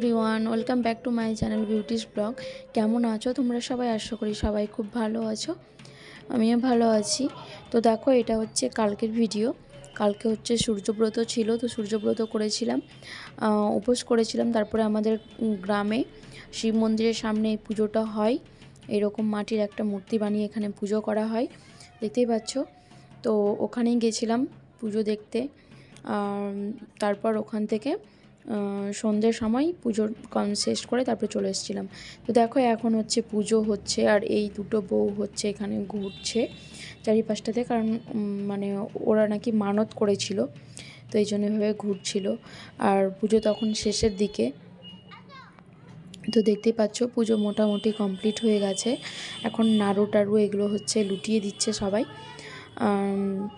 Everyone welcome back to my channel beauty's blog কেমন আছো? তোমরা সবাই আশা করি সবাই খুব ভালো আছো। আমিও ভালো আছি। তো দেখো, এটা হচ্ছে কালকের ভিডিও কালকে হচ্ছে সূর্যব্রত ছিল, তো সূর্যব্রত করেছিলাম। উপোস করেছিলাম। তারপরে আমাদের গ্রামে শিব মন্দিরের সামনে এই পুজোটা হয়। এরকম মাটির একটা মূর্তি বানিয়ে এখানে পুজো করা হয়। দেখতেই পাচ্ছ? তো ওখানেই গেছিলাম পুজো দেখতে। আর তারপর ওখান থেকে সন্ধ্যের সময় পুজোর কম শেষ করে তারপরে চলে এসেছিলাম। তো দেখো এখন হচ্ছে পুজো হচ্ছে আর এই দুটো বউ হচ্ছে এখানে ঘুরছে চারিপাশটাতে কারণ মানে ওরা নাকি মানত করেছিল, তো এই জন্য এভাবে ঘুরছিল। আর পুজো তখন শেষের দিকে। তো দেখতেই পাচ্ছ পুজো মোটামুটি কমপ্লিট হয়ে গেছে। এখন নাড়ু টাড়ু এগুলো হচ্ছে লুটিয়ে দিচ্ছে সবাই।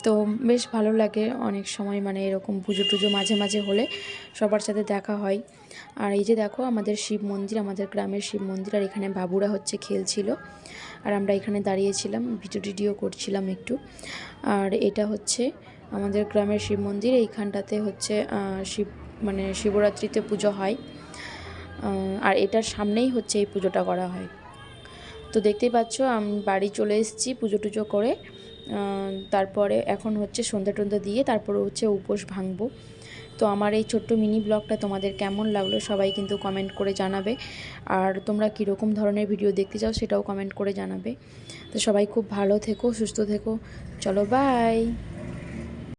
তো বেশ ভালো লাগে অনেক সময় মানে এরকম পুজো টুজো মাঝে মাঝে হলে সবার সাথে দেখা হয়। আর এই যে দেখো আমাদের শিব মন্দির, আমাদের গ্রামের শিব মন্দির, আর এখানে বাবুরা হচ্ছে খেলছিল। আর আমরা এখানে দাঁড়িয়েছিলাম, ভিডিও টিডিও করছিলাম একটু। আর এটা হচ্ছে আমাদের গ্রামের শিব মন্দির, এইখানটাতে হচ্ছে শিব মানে শিবরাত্রিতে পুজো হয়। আর এটার সামনেই হচ্ছে এই পুজোটা করা হয়। তো দেখতেই পাচ্ছ, আমি বাড়ি চলে এসেছি পুজো টুজো করে। তারপরে এখন হচ্ছে সন্ধ্যা টন্ধে দিয়ে তারপরে হচ্ছে উপোস ভাঙবো। তো আমার এই ছোট্ট মিনি ব্লগটা তোমাদের কেমন লাগল সবাই কিন্তু কমেন্ট করে জানাবে। আর তোমরা কীরকম ধরনের ভিডিও দেখতে চাও সেটাও কমেন্ট করে জানাবে। তো সবাই খুব ভালো থেকো, সুস্থ থেকো। চলো বাই